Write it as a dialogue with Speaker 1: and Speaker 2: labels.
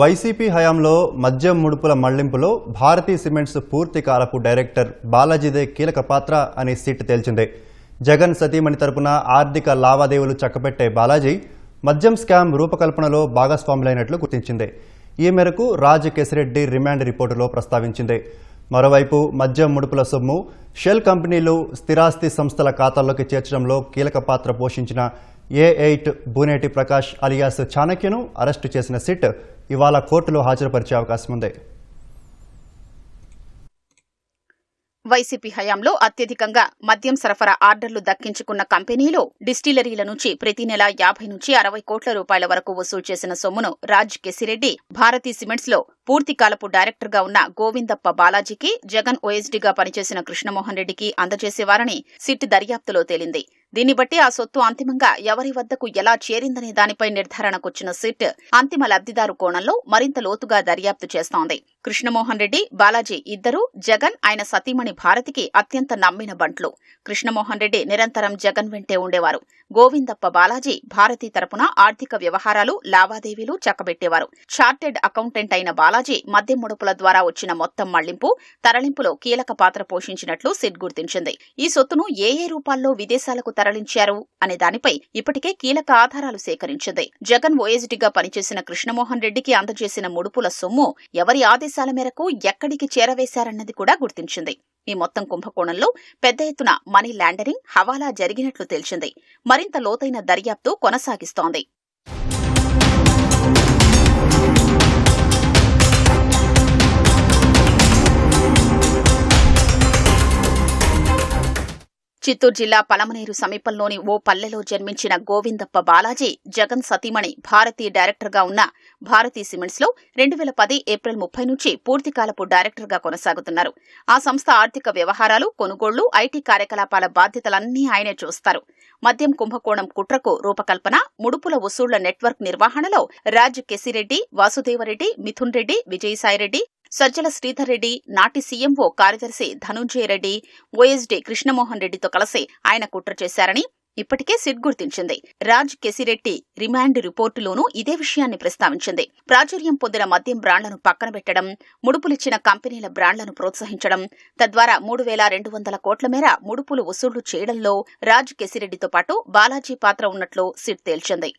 Speaker 1: YCP హయాంలో మద్యం ముడుపుల మళ్ళింపులో Bharati cements పూర్తి కాలపు డైరెక్టర్ బాలాజీదే కీలక పాత్ర అని సిట్ తేల్చింది. జగన్ సతీమణి తరపున ఆర్థిక లావాదేవీలు చక్కబెట్టే బాలాజీ మద్యం స్కామ్ రూపకల్పనలో భాగస్వాములైనట్లు గుర్తించింది. ఈ మేరకు రాజ్ కేసిరెడ్డి రిమాండ్ రిపోర్టులో ప్రస్తావించింది. మరోవైపు మద్యం ముడుపుల సొమ్ము షెల్ కంపెనీలు స్థిరాస్తి సంస్థల ఖాతాల్లోకి చేర్చడంలో కీలక పాత్ర పోషించిన A eight Buneti Prakash alias చాణక్యను arrest చేసిన సిట్ ఇవాళ కోర్టులో హాజరుపరిచే అవకాశం ఉంది.
Speaker 2: వైసీపీ హయాంలో అత్యధికంగా మద్యం సరఫరా ఆర్డర్లు దక్కించుకున్న కంపెనీలు డిస్టిలరీల నుంచి ప్రతి నెల యాభై నుంచి అరవై కోట్ల రూపాయల వరకు వసూలు చేసిన సొమ్మును రాజ్ కెసిరెడ్డి భారతీ సిమెంట్స్లో పూర్తి కాలపు డైరెక్టర్గా ఉన్న గోవిందప్ప బాలాజీకి జగన్ ఓఎస్డీగా పనిచేసిన కృష్ణమోహన్ రెడ్డికి అందజేసేవారని సిట్ దర్యాప్తులో తేలింది. దీన్ని బట్టి ఆ సొత్తు అంతిమంగా ఎవరి వద్దకు ఎలా చేరిందనే దానిపై నిర్ధారణకొచ్చిన సిట్ అంతిమ లబ్దిదారు కోణంలో మరింత లోతుగా దర్యాప్తు చేస్తోంది. కృష్ణమోహన్ రెడ్డి బాలాజీ ఇద్దరూ జగన్ ఆయన సతీమణి భారతికి అత్యంత నమ్మిన బంట్లు. కృష్ణమోహన్ రెడ్డి నిరంతరం జగన్ వెంటే ఉండేవారు. గోవిందప్ప బాలాజీ భారతి తరపున ఆర్థిక వ్యవహారాలు లావాదేవీలు చక్కబెట్టేవారు. చార్టెడ్ అకౌంటెంట్ అయిన బాలాజీ మద్యం ముడుపుల ద్వారా వచ్చిన మొత్తం మళ్ళింపు తరలింపులో కీలక పాత్ర పోషించినట్లు సిట్ గుర్తించింది. ఈ సొత్తును ఏ ఏ రూపాల్లో విదేశాలకు తరలించారు అనే దానిపై ఇప్పటికే కీలక ఆధారాలు సేకరించింది. జగన్ ఓఎస్డీగా పనిచేసిన కృష్ణమోహన్ రెడ్డికి అందజేసిన ముడుపుల సొమ్ము ఎవరి ఆదేశాల మేరకు ఎక్కడికి చేరవేశారన్నది కూడా గుర్తించింది. ఈ మొత్తం కుంభకోణంలో పెద్ద ఎత్తున మనీ ల్యాండరింగ్ హవాలా జరిగినట్లు తేల్చింది. మరింత లోతైన దర్యాప్తు కొనసాగిస్తోంది. చిత్తూరు జిల్లా పలమనేరు సమీపంలోని ఓ పల్లెలో జన్మించిన గోవిందప్ప బాలాజీ జగన్ సతీమణి భారతీయ డైరెక్టర్గా ఉన్న భారతీ సిమెంట్స్లో రెండు వేల పది ఏప్రిల్ ముప్పై నుంచి పూర్తికాలపు డైరెక్టర్గా కొనసాగుతున్నారు. ఆ సంస్థ ఆర్థిక వ్యవహారాలు కొనుగోళ్ళు ఐటీ కార్యకలాపాల బాధ్యతలన్నీ ఆయనే చూస్తారు. మద్యం కుంభకోణం కుట్రకు రూపకల్పన ముడుపుల వసూళ్ళ నెట్వర్క్ నిర్వహణలో రాజ్ కెసిరెడ్డి వాసుదేవరెడ్డి మిథున్ రెడ్డి విజయసాయిరెడ్డి సజ్జల శ్రీధర్ రెడ్డి నాటి సీఎంఓ కార్యదర్శి ధనుంజయ రెడ్డి ఓఎస్డీ కృష్ణమోహన్ రెడ్డితో కలిసి ఆయన కుట్ర చేశారని ఇప్పటికే సిట్ గుర్తించింది. రాజ్ కెసిరెడ్డి రిమాండ్ రిపోర్టులోనూ ఇదే విషయాన్ని ప్రస్తావించింది. ప్రాచుర్యం పొందిన మద్యం బ్రాండ్లను పక్కన పెట్టడం ముడుపులిచ్చిన కంపెనీల బ్రాండ్లను ప్రోత్సహించడం తద్వారా మూడు వేల రెండు వందల కోట్ల మేర ముడుపులు వసూళ్ళు చేయడంలో రాజ్ కెసిరెడ్డితో పాటు బాలాజీ పాత్ర ఉన్నట్లు సిట్ తేల్చింది.